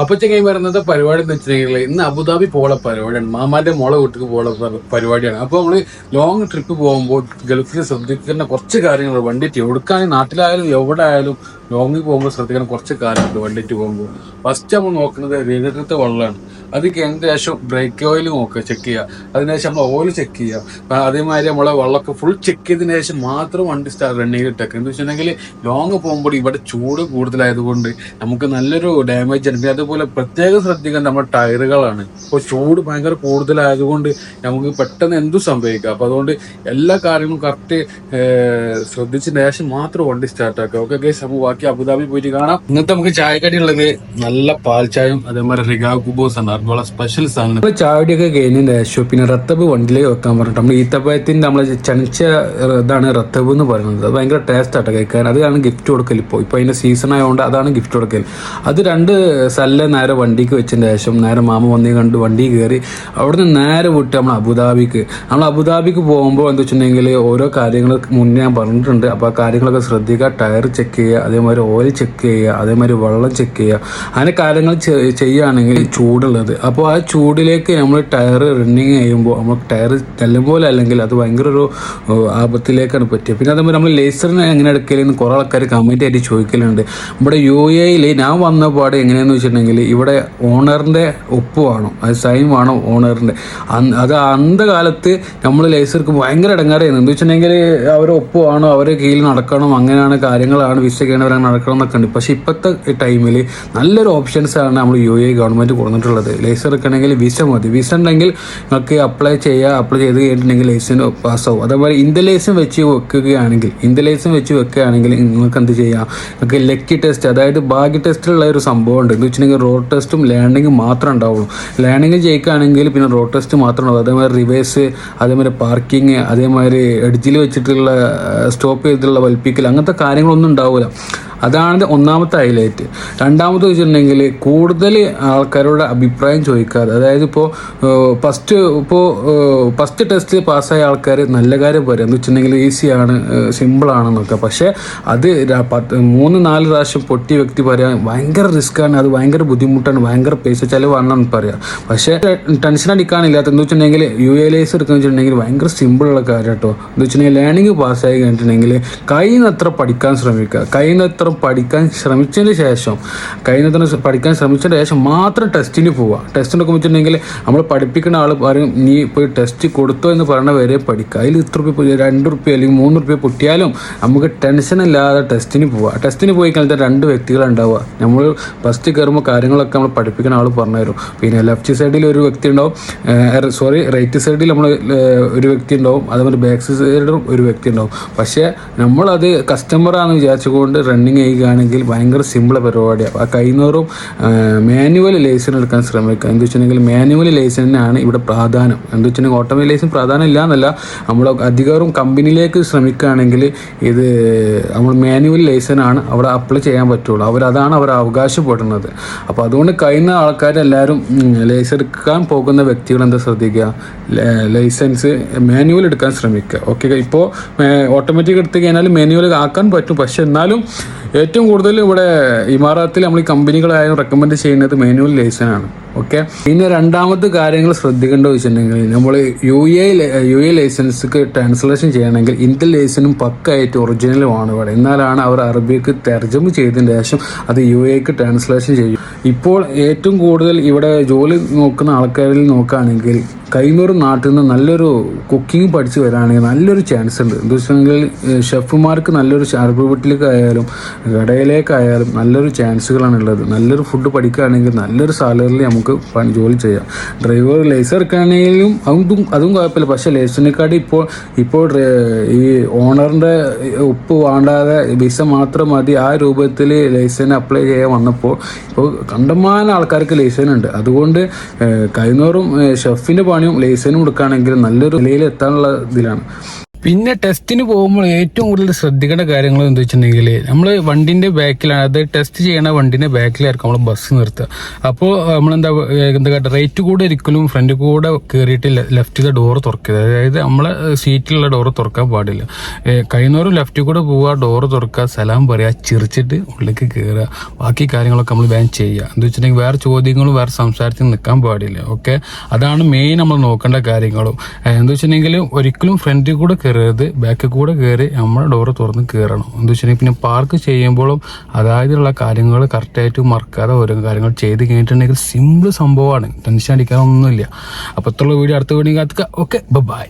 അപ്പൊ ചെങ്ങായി വരുന്നത് പരിപാടി എന്ന് വെച്ചിട്ടുണ്ടെങ്കിൽ ഇന്ന് അബുദാബി പോകുന്ന പരിപാടിയാണ്. മാമാന്റെ മോളെ വീട്ടിൽ പോകുന്ന പരിപാടിയാണ്. അപ്പോൾ നമ്മൾ ലോങ് ട്രിപ്പ് പോകുമ്പോൾ ഗൾഫിൽ ശ്രദ്ധിക്കുന്ന കുറച്ച് കാര്യങ്ങൾ വണ്ടി എവിടുക്കാനും നാട്ടിലായാലും എവിടെ ആയാലും ലോങ്ങിൽ പോകുമ്പോൾ ശ്രദ്ധിക്കണം. കുറച്ച് കാലമുണ്ട് വണ്ടിയിട്ട് പോകുമ്പോൾ ഫസ്റ്റ് നമ്മൾ നോക്കുന്നത് രീതിയിലത്തെ വെള്ളമാണ്. അത് കഴിഞ്ഞ ശേഷം ബ്രേക്ക് ഓയിൽ നോക്കുക ചെക്ക് ചെയ്യുക. അതിനുശേഷം നമ്മൾ ഓയിൽ ചെക്ക് ചെയ്യുക. അതേമാതിരി നമ്മളെ വെള്ളമൊക്കെ ഫുൾ ചെക്ക് ചെയ്തതിന് ശേഷം മാത്രം വണ്ടി സ്റ്റാർ റണ്ണിങ് ഇട്ടേക്കുക. എന്ന് വെച്ചിട്ടുണ്ടെങ്കിൽ ലോങ് പോകുമ്പോൾ ഇവിടെ ചൂട് കൂടുതലായതുകൊണ്ട് നമുക്ക് നല്ലൊരു ഡാമേജ് ഉണ്ട് അതുപോലെ പ്രത്യേകം ശ്രദ്ധിക്കാൻ നമ്മുടെ ടയറുകളാണ്. ഇപ്പോൾ ചൂട് ഭയങ്കര കൂടുതലായതുകൊണ്ട് നമുക്ക് പെട്ടെന്ന് എന്തും സംഭവിക്കാം. അപ്പോൾ അതുകൊണ്ട് എല്ലാ കാര്യങ്ങളും കറക്റ്റ് ശ്രദ്ധിച്ചതിന് ശേഷം മാത്രം വണ്ടി സ്റ്റാർട്ടാക്കുക ഓക്കെ ഗൈസ് നമുക്ക് ബാക്കി അബുദാബി പോയിട്ട് കാണാം. ഇന്നത്തെ നമുക്ക് ചായക്കടി ഉള്ളത് നല്ല പാൽ ചായയും അതേമാതിരി റിഗാ കുബോസ് ആണ്. അതുപോലെ സ്പെഷ്യൽ സാധനം. നമ്മൾ ചായടിയൊക്കെ കഴിഞ്ഞതിന് ശേഷം പിന്നെ റത്തബ് വണ്ടിയിലേക്ക് വെക്കാൻ പറഞ്ഞിട്ട് നമ്മൾ ഈത്തപ്പഴത്തിന്റെ നമ്മൾ ചനിച്ച ഇതാണ് റത്തബ് എന്ന് പറയുന്നത്. അത് ഭയങ്കര ടേസ്റ്റ് ആട്ടോ കഴിക്കാൻ. അതാണ് ഗിഫ്റ്റ് കൊടുക്കൽ ഇപ്പോൾ ഇപ്പോൾ അതിന്റെ സീസൺ ആയതുകൊണ്ട് അതാണ് ഗിഫ്റ്റ് കൊടുക്കൽ അത് രണ്ട് സല്ല നേരെ വണ്ടിക്ക് വെച്ചതിന് ശേഷം നേരെ മാമ വന്നി കണ്ട് വണ്ടി കയറി അവിടുന്ന് നേരെ വിട്ട് നമ്മൾ അബുദാബിക്ക്. നമ്മൾ അബുദാബിക്ക് പോകുമ്പോൾ എന്താ വെച്ചിട്ടുണ്ടെങ്കിൽ ഓരോ കാര്യങ്ങൾ മുന്നേ ഞാൻ പറഞ്ഞിട്ടുണ്ട്. അപ്പോൾ ആ കാര്യങ്ങളൊക്കെ ശ്രദ്ധിക്കുക ടയർ ചെക്ക് ചെയ്യുക അതേമാതിരി ഓയിൽ ചെക്ക് ചെയ്യുക അതേമാതിരി വെള്ളം ചെക്ക് ചെയ്യുക. അങ്ങനെ കാര്യങ്ങൾ ചെയ്യുകയാണെങ്കിൽ ചൂടുള്ളത്. അപ്പോൾ ആ ചൂടിലേക്ക് നമ്മൾ ടയർ റണ്ണിങ് ചെയ്യുമ്പോൾ നമ്മൾ ടയർ പോലെ അല്ലെങ്കിൽ അത് ഭയങ്കര ഒരു ആപത്തിലേക്കാണ് പറ്റിയത്. പിന്നെ അതേപോലെ നമ്മൾ ലേസറിനെ എങ്ങനെ എടുക്കലെന്ന് കുറേ ആൾക്കാർ കമന്റ് ആയിട്ട് ചോദിക്കലുണ്ട്. നമ്മുടെ യു എയിൽ ഞാൻ വന്ന പാട് എങ്ങനെയാന്ന് വെച്ചിട്ടുണ്ടെങ്കിൽ ഇവിടെ ഓണറിന്റെ ഒപ്പ് വേണം. അത് സൈൻ വേണം ഓണറിന്റെ അത് അന്ത കാലത്ത് നമ്മൾ ലേസർക്ക് ഭയങ്കര ഇടങ്ങാറായിരുന്നു. എന്ന് വെച്ചിട്ടുണ്ടെങ്കിൽ അവർ ഒപ്പ് വേണം അവരെ കീഴിൽ നടക്കണം അങ്ങനെയാണ് കാര്യങ്ങളാണ് വിസ ചെയ്യണവരാണ് നടക്കണം എന്നൊക്കെ ഉണ്ട് പക്ഷേ ഇപ്പോഴത്തെ ടൈമിൽ നല്ലൊരു ഓപ്ഷൻസ് ആണ് നമ്മൾ യു എ ഗവൺമെന്റ് കൊടുത്തിട്ടുള്ളത്. ലേസർ എടുക്കണമെങ്കിൽ വിസ മതി. വിസ ഉണ്ടെങ്കിൽ നിങ്ങൾക്ക് അപ്ലൈ ചെയ്യുക അപ്ലൈ ചെയ്ത് കഴിഞ്ഞിട്ടുണ്ടെങ്കിൽ ലൈസൻസ് പാസ്സാവും. അതേപോലെ ഇന്ത്യ ലൈസൻസ് വെച്ച് വെക്കുകയാണെങ്കിൽ ഇന്ത്യ ലൈസൻസ് വെച്ച് വെക്കുകയാണെങ്കിൽ നിങ്ങൾക്ക് എന്ത് ചെയ്യാം? നിങ്ങൾക്ക് ലക്കി ടെസ്റ്റ് അതായത് ഭാഗ്യ ടെസ്റ്റിലുള്ള ഒരു സംഭവം ഉണ്ട് എന്ന് വെച്ചിട്ടുണ്ടെങ്കിൽ റോഡ് ടെസ്റ്റും ലാൻഡിങ്ങും മാത്രമേ ഉണ്ടാവുള്ളൂ. ലാൻഡിങ് ജയിക്കുകയാണെങ്കിൽ പിന്നെ റോഡ് ടെസ്റ്റ് മാത്രമേ ഉണ്ടാവും അതേമാതിരി റിവേഴ്സ് അതേമാതിരി പാർക്കിങ് അതേമാതിരി എഡ്ജിൽ വെച്ചിട്ടുള്ള സ്റ്റോപ്പ് ചെയ്തിട്ടുള്ള വലിപ്പിക്കൽ അങ്ങനത്തെ കാര്യങ്ങളൊന്നും ഉണ്ടാവില്ല അതാണ് ഒന്നാമത്തെ ഹൈലൈറ്റ് രണ്ടാമത് വെച്ചിട്ടുണ്ടെങ്കിൽ കൂടുതൽ ആൾക്കാരോട് അഭിപ്രായം ചോദിക്കാതെ അതായത് ഇപ്പോൾ ഫസ്റ്റ് ഇപ്പോൾ ഫസ്റ്റ് ടെസ്റ്റ് പാസ്സായ ആൾക്കാർ നല്ല കാര്യം പറയും. എന്ന് വെച്ചിട്ടുണ്ടെങ്കിൽ ഈസിയാണ് സിമ്പിൾ ആണെന്നൊക്കെ. പക്ഷേ അത് മൂന്ന് നാല് പ്രാവശ്യം പൊട്ടി വ്യക്തി പറയാൻ ഭയങ്കര റിസ്ക്കാണ് അത് ഭയങ്കര ബുദ്ധിമുട്ടാണ്. ഭയങ്കര പൈസ ചിലവാണെന്ന് പറയാം. പക്ഷേ ടെൻഷൻ അടിക്കാനില്ലാത്ത എന്ന് വെച്ചിട്ടുണ്ടെങ്കിൽ യു എ ലൈസ് എടുക്കുന്ന വെച്ചിട്ടുണ്ടെങ്കിൽ ഭയങ്കര സിമ്പിളുള്ള കാര്യം കേട്ടോ എന്ന് വെച്ചിട്ടുണ്ടെങ്കിൽ ലേണിംഗ് പാസ്സായി കഴിഞ്ഞിട്ടുണ്ടെങ്കിൽ കഴിയുന്നത്ര പഠിക്കാൻ ശ്രമിക്കുക. കഴിയുന്നത്ര പഠിക്കാൻ ശ്രമിച്ചതിന് ശേഷം കഴിയുന്നത്ര പഠിക്കാൻ ശ്രമിച്ചതിന് ശേഷം മാത്രം ടെസ്റ്റിന് പോവുക ടെസ്റ്റിനൊക്കെ വെച്ചിട്ടുണ്ടെങ്കിൽ നമ്മൾ പഠിപ്പിക്കുന്ന ആൾ പറയും നീ പോയി ടെസ്റ്റ് കൊടുത്തോ എന്ന് പറയണ വരെ പഠിക്കുക. അതിൽ ഇത്ര റുപ്യ രണ്ട് റുപ്യ അല്ലെങ്കിൽ മൂന്ന് റുപ്യ പൊട്ടിയാലും നമുക്ക് ടെൻഷൻ ഇല്ലാതെ ടെസ്റ്റിന് പോവുക ടെസ്റ്റിന് പോയി കഴിഞ്ഞാൽ രണ്ട് വ്യക്തികളുണ്ടാവുക നമ്മൾ ഫസ്റ്റ് കയറുമ്പോൾ കാര്യങ്ങളൊക്കെ നമ്മൾ പഠിപ്പിക്കുന്ന ആൾ പറഞ്ഞു തരും. പിന്നെ ലെഫ്റ്റ് സൈഡിൽ ഒരു വ്യക്തി ഉണ്ടാവും സോറി റൈറ്റ് സൈഡിൽ നമ്മൾ ഒരു വ്യക്തി ഉണ്ടാവും അതേപോലെ ബാക്ക് സൈഡിലും ഒരു വ്യക്തി ഉണ്ടാവും. പക്ഷേ നമ്മളത് കസ്റ്റമറാണെന്ന് വിചാരിച്ചുകൊണ്ട് റണ്ണിങ് ചെയ്യുകയാണെങ്കിൽ ഭയങ്കര സിമ്പിൾ പരിപാടിയാണ് ആ കൈനോറും മാനുവൽ ലൈസൻസ് എടുക്കാൻ ശ്രമിക്കുക. എന്താ വെച്ചിട്ടുണ്ടെങ്കിൽ മാനുവൽ ലൈസൻസിനാണ് ഇവിടെ പ്രാധാന്യം. എന്താ വെച്ചിട്ടുണ്ടെങ്കിൽ ഓട്ടോമാറ്റിക് ലൈസൻസ് പ്രാധാന്യം ഇല്ല എന്നല്ല നമ്മൾ അധികാരം കമ്പനിയിലേക്ക് ശ്രമിക്കുകയാണെങ്കിൽ ഇത് നമ്മൾ മാനുവൽ ലൈസൻസാണ് അവിടെ അപ്ലൈ ചെയ്യാൻ പറ്റുള്ളൂ. അവരതാണ് അവർ അവകാശപ്പെടുന്നത്. അപ്പോൾ അതുകൊണ്ട് കഴിയുന്ന ആൾക്കാരെല്ലാവരും ലൈസൻസ് എടുക്കാൻ പോകുന്ന വ്യക്തികൾ എന്താ ശ്രദ്ധിക്കുക? ലൈസൻസ് മാനുവൽ എടുക്കാൻ ശ്രമിക്കുക. ഓക്കെ ഇപ്പോൾ ഓട്ടോമാറ്റിക് എടുത്തു കഴിഞ്ഞാൽ മാനുവൽ ആക്കാൻ പറ്റും. പക്ഷെ എന്നാലും ഏറ്റവും കൂടുതൽ ഇവിടെ ഇമാറാത്തിൽ നമ്മൾ ഈ കമ്പനികളായാലും റെക്കമെൻഡ് ചെയ്യുന്നത് മാനുവൽ ലൈസനാണ്. ഓക്കെ? പിന്നെ രണ്ടാമത്തെ കാര്യങ്ങൾ ശ്രദ്ധിക്കേണ്ട വെച്ചിട്ടുണ്ടെങ്കിൽ നമ്മൾ യു എ യു എ ലൈസൻസ്ക്ക് ട്രാൻസ്ലേഷൻ ചെയ്യണമെങ്കിൽ ഇന്ത്യൻ ലൈസൻസും പക്കായിട്ട് ഒറിജിനലുമാണ് ഇവിടെ. എന്നാലാണ് അവർ അറബിക്ക് തർജമ ചെയ്തതിന് ശേഷം അത് യു എക്ക് ട്രാൻസ്ലേഷൻ ചെയ്യും. ഇപ്പോൾ ഏറ്റവും കൂടുതൽ ഇവിടെ ജോലി നോക്കുന്ന ആൾക്കാരിൽ നോക്കുകയാണെങ്കിൽ കൈനൂർ നാട്ടിൽ നിന്ന് നല്ലൊരു കുക്കിംഗ് പഠിച്ചു വരാണെങ്കിൽ നല്ലൊരു ചാൻസ് ഉണ്ട്. എന്താ വെച്ചിട്ടുണ്ടെങ്കിൽ ഷെഫുമാർക്ക് നല്ലൊരു അറബ് വീട്ടിലേക്കായാലും കടയിലേക്കായാലും നല്ലൊരു ചാൻസുകളാണ് ഉള്ളത്. നല്ലൊരു ഫുഡ് പഠിക്കുകയാണെങ്കിൽ നല്ലൊരു സാലറിയിൽ നമുക്ക് പണി ജോലി ചെയ്യാം. ഡ്രൈവർ ലേസർ എടുക്കുകയാണെങ്കിലും അതും അതും കുഴപ്പമില്ല. പക്ഷേ ലൈസൻസിനെക്കാട്ടി ഇപ്പോൾ ഇപ്പോൾ ഈ ഓണറിന്റെ ഉപ്പ് വേണ്ടാതെ വിസ മാത്രം മതി. ആ രൂപത്തിൽ ലൈസൻസ് അപ്ലൈ ചെയ്യാൻ വന്നപ്പോൾ ഇപ്പോൾ കണ്ടമാനം ആൾക്കാർക്ക് ലൈസൻസ് ഉണ്ട്. അതുകൊണ്ട് കൈനോറും ഷെഫിന്റെ പണിയും ലൈസൻസും കൊടുക്കുകയാണെങ്കിൽ നല്ലൊരു നിലയിൽ എത്താനുള്ള ഇതിലാണ്. പിന്നെ ടെസ്റ്റിന് പോകുമ്പോൾ ഏറ്റവും കൂടുതൽ ശ്രദ്ധിക്കേണ്ട കാര്യങ്ങൾ എന്താ വെച്ചിട്ടുണ്ടെങ്കിൽ നമ്മൾ വണ്ടിന്റെ ബാക്കിലാണ് അത് ടെസ്റ്റ് ചെയ്യണ വണ്ടിന്റെ ബാക്കിലായിരിക്കും നമ്മൾ ബസ് നിർത്തുക. അപ്പോൾ നമ്മളെന്താ എന്താ പറയുക റൈറ്റ് കൂടെ ഒരിക്കലും ഫ്രണ്ട് കൂടെ കയറിയിട്ട് ലെഫ്റ്റിലെ ഡോർ തുറക്കുക അതായത് നമ്മളെ സീറ്റിലുള്ള ഡോർ തുറക്കാൻ പാടില്ല. കഴിയുന്നവരും ലെഫ്റ്റിൽ കൂടെ പോവുക ഡോർ തുറക്കുക സലാം പറയുക ചിരിച്ചിട്ട് ഉള്ളിലേക്ക് കയറുക ബാക്കി കാര്യങ്ങളൊക്കെ നമ്മൾ വേഗം ചെയ്യുക. എന്താ വെച്ചിട്ടുണ്ടെങ്കിൽ വേറെ ചോദ്യങ്ങളും വേറെ സംസാരത്തിൽ നിൽക്കാൻ പാടില്ല. ഓക്കെ? അതാണ് മെയിൻ നമ്മൾ നോക്കേണ്ട കാര്യങ്ങളും. എന്താ വെച്ചിട്ടുണ്ടെങ്കിൽ ഒരിക്കലും ഫ്രണ്ടിൽ കൂടെ കയറരുത്. ബാക്കിൽ കൂടെ കയറി നമ്മുടെ ഡോറ് തുറന്ന് കയറണം. എന്താ വെച്ചിട്ടുണ്ടെങ്കിൽ പിന്നെ പാർക്ക് ചെയ്യുമ്പോഴും അതായതുള്ള കാര്യങ്ങൾ കറക്റ്റായിട്ട് മറക്കാതെ ഓരോ കാര്യങ്ങൾ ചെയ്ത് കഴിഞ്ഞിട്ടുണ്ടെങ്കിൽ സിമ്പിൾ സംഭവമാണ്. ടെൻഷൻ അടിക്കാനൊന്നുമില്ല. അപ്പോൾ ഇത്രയുള്ള വീഡിയോ അടുത്ത വീഡിയോ കാത്തുക ഓക്കെ ബൈ